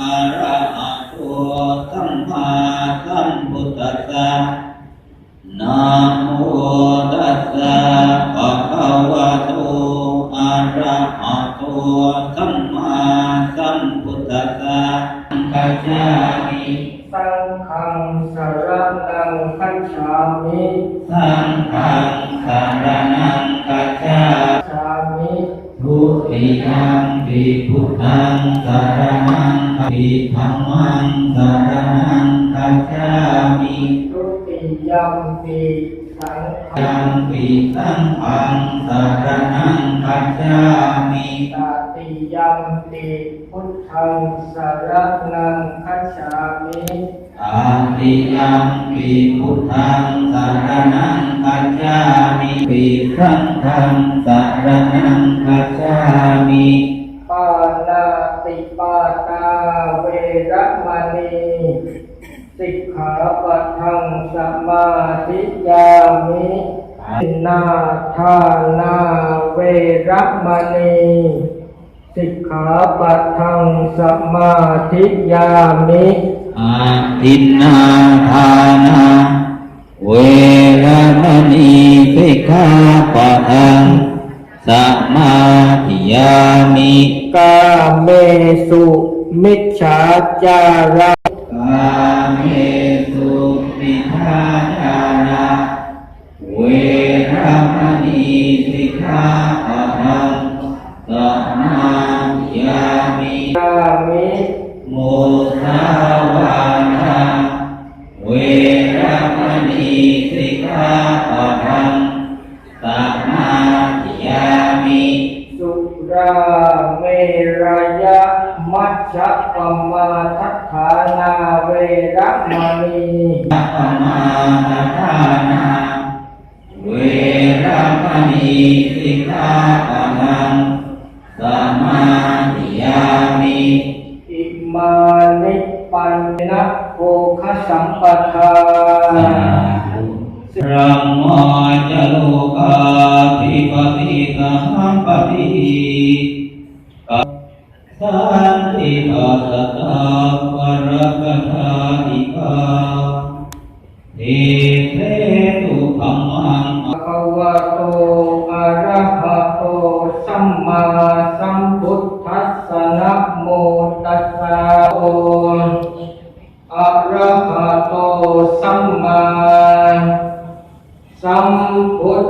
อะระหะโตสัมมาสัมพุทธัสสะนะโมตัสสะภะคะวะโตอะระหะโตสัมมาสัมพุทธัสสะกัจจามิสังฆังสรณังคัจฉามิสังฆังสารนังกัจจาฉามิทุติยัม ปิพุทธังสารนังปิธัมมังสารนังกัจจามิทุติยัมปิสังฆัยังมปิสังฆังสารนังกัจจามิตติยัมปิพุทธังสรณังคัจฉามิตาติยัมปิพุทธังสารนังกัจจามิปิสังฆังสารนังกัจจามิ ปานาติปาตาเวระมณีสิกขาปะทังสมาธิยามิ นาทานาเวระมณีสิกขาปะทังสมาธิยามิอาทินนาทานาเวรมณีสิกขาปะทังสมาธิยามิกาเมสุมิจฉาจาระกาเมสุ เมรยะมัชฌะปมาทัฏฐานาเวระมณีสัพพมาทานาเวรมณีสิกขาปะทังสมาธิยามิอิมานิปันนะโภคสัมปทารัมมาจโลกาภิปติสัมปติกั สันติปัสสตาวรกถานิกาเทเทตุขมัง ภะคะวะโตอะระหะโตสัมมาสัมพุทธัสสะนะโมตัสสะโออะระหะโตสัมมาสัมพุท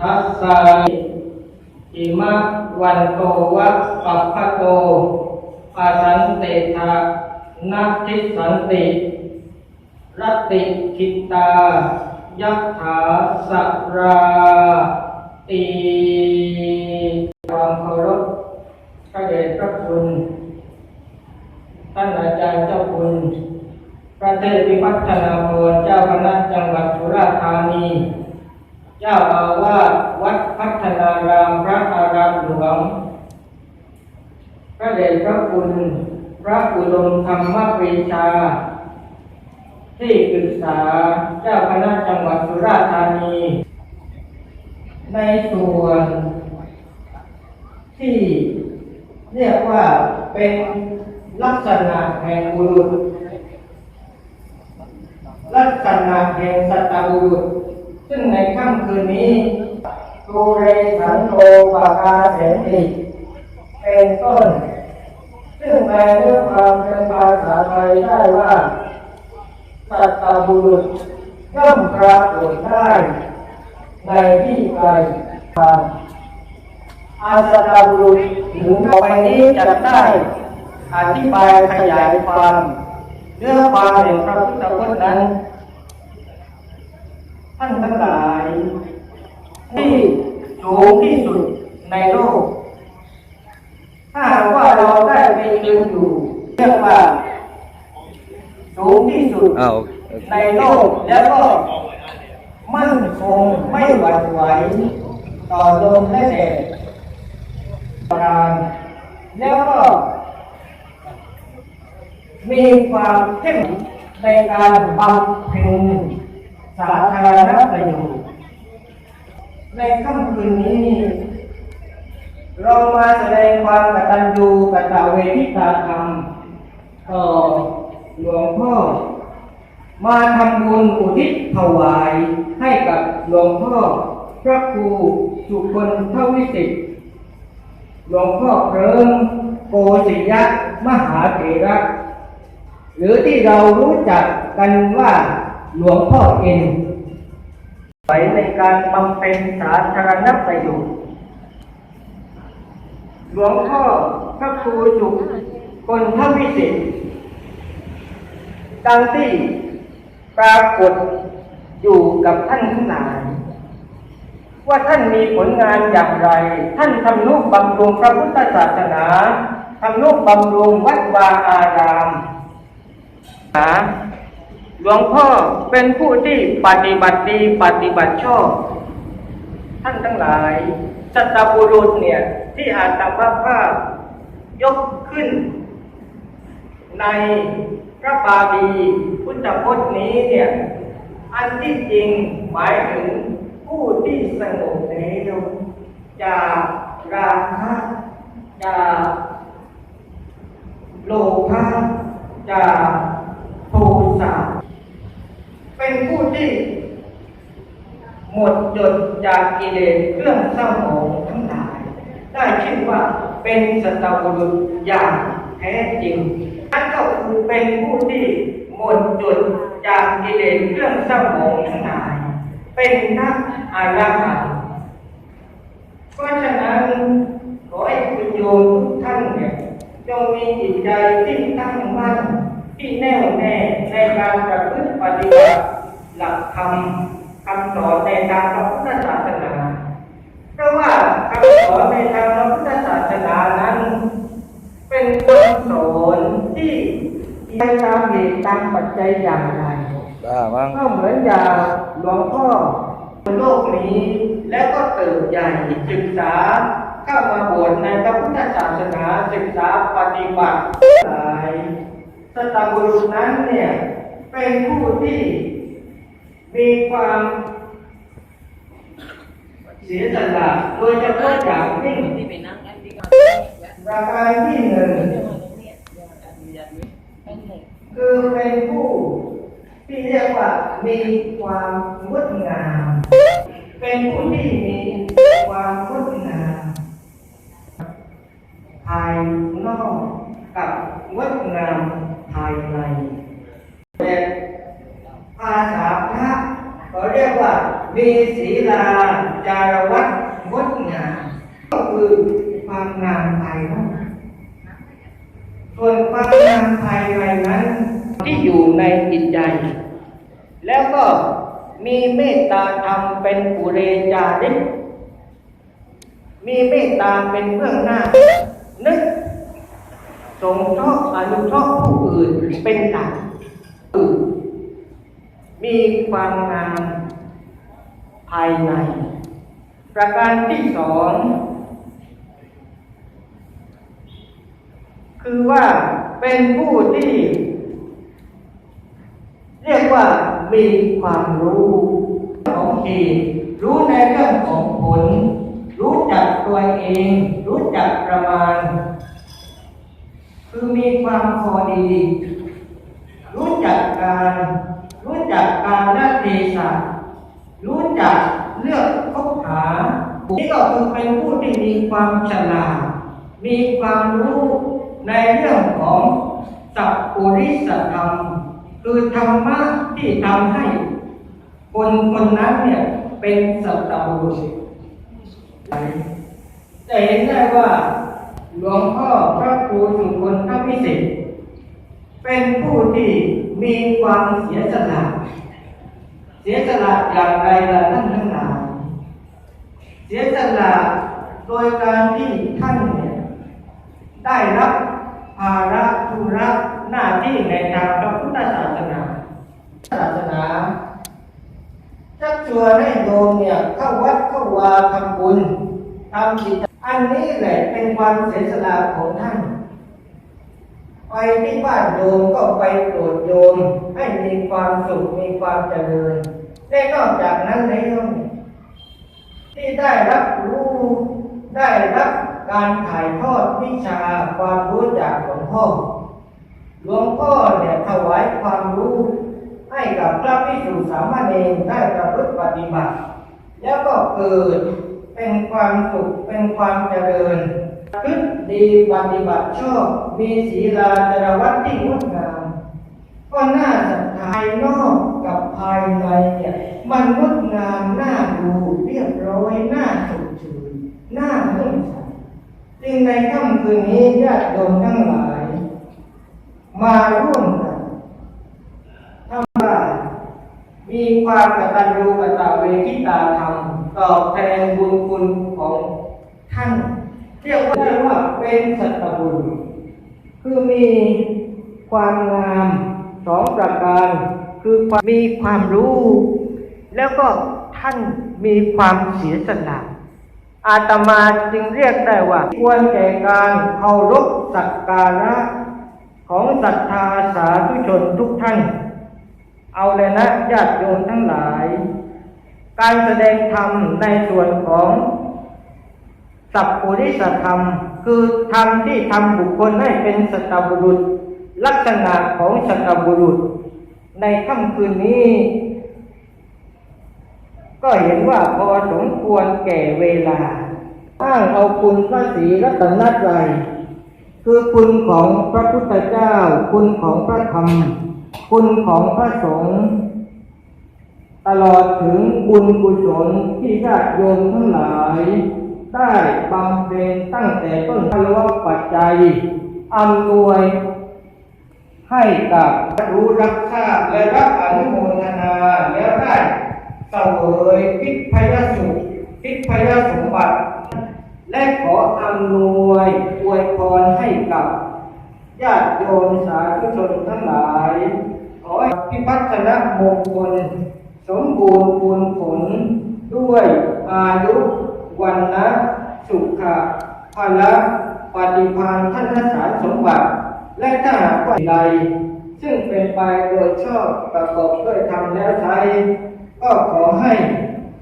ธัสสะอิมะวันโตวะปัปพะโตอาสันเตทะนัตติสันติ รัตติคิตา ยัตถาสัราตีความเคารพพระเดชพระคุณ ท่านอาจารย์เจ้าคุณ พระเทพวิพัฒนาพรเจ้าคณะจังหวัดสุราษฎร์ธานี เจ้าอาวาสวัดพัฒนารามพระอารามหลวง พระเดชพระคุณ พระอุดมธรรมปรีชา ที่ปรึกษาเจ้าคณะจังหวัดสุราษฎร์ธานี ในส่วนที่เรียกว่าเป็นลักษณะแห่งบุรุษ ลักษณะแห่งสัตบุรุษ ซึ่งในค่ำคืนนี้ตูเรสันโตปากาเสนิเป็นต้น ซึ่งแปลด้วยความเป็นภาษาไทยได้ว่า สัตบุรุษย่อมปรากฏได้ในที่ไกลทางอาสัตบุรุษถึงต่อไปนี้จะได้อธิบายขยายความเนื้อความแห่งพระพุทธพจน์นั้น ท่านทั้งหลาย ที่สูงที่สุดในโลก ถ้าหากว่าเราได้ไปยืนอยู่เรียกว่า สูงที่สุด อ้าว ในโลก แล้วก็มั่นคงไม่หวั่นไหวต่อลมและแดดการแล้วก็ มีความเข้มในการบำเพ็ญสาธารณประโยชน์ในค่ำคืนนี้ เรามาแสดงความกตัญญูกตเวทิตาธรรมต่อหลวงพ่อ มาทำบุญอุทิศถวายให้กับหลวงพ่อพระครูสุคนเท่าวิสิทธิ์หลวงพ่อเพิงโกศิยะมหาเถระหรือที่เรารู้จักกันว่าหลวงพ่อเอ็นไปในการบำเพ็ญสาธารณประโยชน์หลวงพ่อพระครูสุคนทวิสิทธิ์ดังที่ ปรากฏอยู่กับท่านทั้งหลายว่าท่านมีผลงานอย่างไร ท่านทำนุบำรุงพระพุทธศาสนาทำนุบำรุงวัดวาอารามหลวงพ่อเป็นผู้ที่ปฏิบัติดีปฏิบัติชอบ ท่านทั้งหลายสัตบุรุษเนี่ยที่อาตมาภาพยกขึ้น ใน ระบาลีพุทธพจน์นี้เนี่ยอันที่จริงหมายถึงผู้ที่สงบแล้วจากราคะจากโลภะจากโทสะเป็นผู้ที่หมดจดจากกิเลสเครื่องเศร้าหมองทั้งหลาย ได้ชื่อว่าเป็นสัตบุรุษอย่างแท้จริง นั่นก็คือเป็นผู้ที่หมดจดจากกิเลสเครื่องเศร้าหมองทั้งหลาย เป็นนักอารหันต์เพราะฉะนั้นขอให้คุณโยมทุกท่านเนี่ยจงมีจิตใจที่ตั้งมั่นที่แน่วแน่ในการประพฤติปฏิบัติหลักธรรมคำสอนในทางพระพุทธศาสนา เพราะว่าคำสอนในทางพระพุทธศาสนานั้น เป็นคำสอน ที่ไปตามเหตุตามปัจจัยอย่างไรบ้ามั้งก็เหมือนอย่างหลวงพ่อบนโลกนี้ แล้วก็เติบใหญ่ศึกษาเข้ามาบวชในพระพุทธศาสนาศึกษาปฏิบัติหลายสตบุรุษนั้นเนี่ยเป็นผู้ที่มีความเสียสละโดยเฉพาะอย่างยิ่งประการที่หนึ่ง คือเป็นผู้ที่เรียกว่ามีความงดงาม เป็นผู้ที่มีความงดงามภายนอกกับงดงามภายในแต่ภาษาพระเขาเรียกว่า มีศีลาจารวัตงดงาม ก็คือความงามภายนอกส่นความงามภายในนั้นที่อยู่ในจิตใจ แล้วก็มีเมตตาธรรมเป็นปุเรจาริกมีเมตตาเป็นเบื้องหน้า นึกสงเคราะห์อนุเคราะห์ผู้อื่นเป็นหลักอื่นมีความงามภายใน ประการที่สอง คือว่า เป็นผู้ที่ เรียกว่ามีความรู้ของเหตุรู้ในเรื่องของผล รู้จักตัวเอง รู้จักประมาณ คือมีความพอดี รู้จักการ รู้จักการละเทศะรู้จักเลือกคบหานี่ก็คือเป็นผู้ที่มีความฉลาดมีความรู้ ในเรื่องของสัพปุริสธรรม คือธรรมะที่ทำให้ คนคนนั้นเนี่ยเป็นสัตบุรุษจะเห็นได้ว่าหลวงพ่อพระครูสุคนทพิสิทธิ์เป็นผู้ที่มีความเสียสละเสียสละอย่างไรล่ะท่านทั้งหลายเสียสละโดยการที่ท่านเนี่ยได้รับภาระธุระหน้าที่ในทางพระพุทธศาสนา ศาสนาชักชวนให้โยมเนี่ยเข้าวัดเข้าวาทำบุญ ทำกิจอันนี้แหละเป็นความเสียสละของท่าน ไปที่บ้านโยมก็ไปโปรดโยม ให้มีความสุขมีความเจริญได้นอกจากนั้นแล้วที่ได้รับรู้ได้รับการถ่ายทอดวิชาความรู้จากหลวงพ่อหลวงพ่อเนี่ยถวายความรู้ ให้กับพระภิกษุสามเณรได้ประพฤติปฏิบัติ แล้วก็เกิด เป็นความสุข เป็นความเจริญพฤติดีปฏิบัติชอบ มีศีลาจรวัตที่งดงาม ก็น่าศรัทธาภายนอกกับภายในเนี่ยมันงดงามน่าดูเรียบร้อยน่าสดชื่นน่าเลื่อมใสจึงในค่ำคืนนี้ญาติโยมทั้งหลาย มาร่วมกันทำว่ามีความกตัญญูกตเวทิตาธรรม ตอบแทนบุญคุณของท่าน เรียกว่าได้ว่าเป็นสัตบุญ คือมีความงามสองประการ คือความมีความรู้ แล้วก็ท่านมีความเสียสละอาตมาจึงเรียกได้ว่า ควรแก่การเคารพสักการะของศรัทธาสาธุชนทุกท่าน เอาเลยนะญาติโยมทั้งหลาย การแสดงธรรมในส่วนของสัพพุริสธรรม คือธรรมที่ทำบุคคลให้เป็นสตบุรุษ ลักษณะของสตบุรุษ ในค่ำคืนนี้ ก็เห็นว่าพอสมควรแก่เวลา อ้างเอาคุณพระศรีรัตนตรัยคือคุณของพระพุทธเจ้า คุณของพระธรรม คุณของพระสงฆ์ ตลอดถึงบุญกุศลที่ญาติโยมทั้งหลาย ได้บำเพ็ญตั้งแต่ต้นพลวะปัจจัยอำนวยให้กับรู้รับทราบและรับอนุโมทนาแล้วได้เสวยพิพยสุขพิพยสมบัติ และขออำนวยอวยพรให้กับญาติโยมสาธุชนทั้งหลาย ขอพิพัฒนมงคล สมบูรณ์บุญผลด้วยอายุวันนะสุขะพละปฏิภาณท่านสารสมบัติ และถ้าหากว่าใด ซึ่งเป็นไปโดยชอบประกอบด้วยธรรมแล้วใช้ก็ขอให้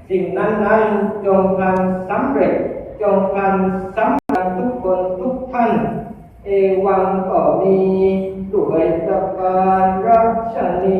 สิ่งนั้นๆจงพันสำเร็จ จงพันสำเร็จทุกคนทุกท่าน เอวังก็มีด้วยประการรัชนี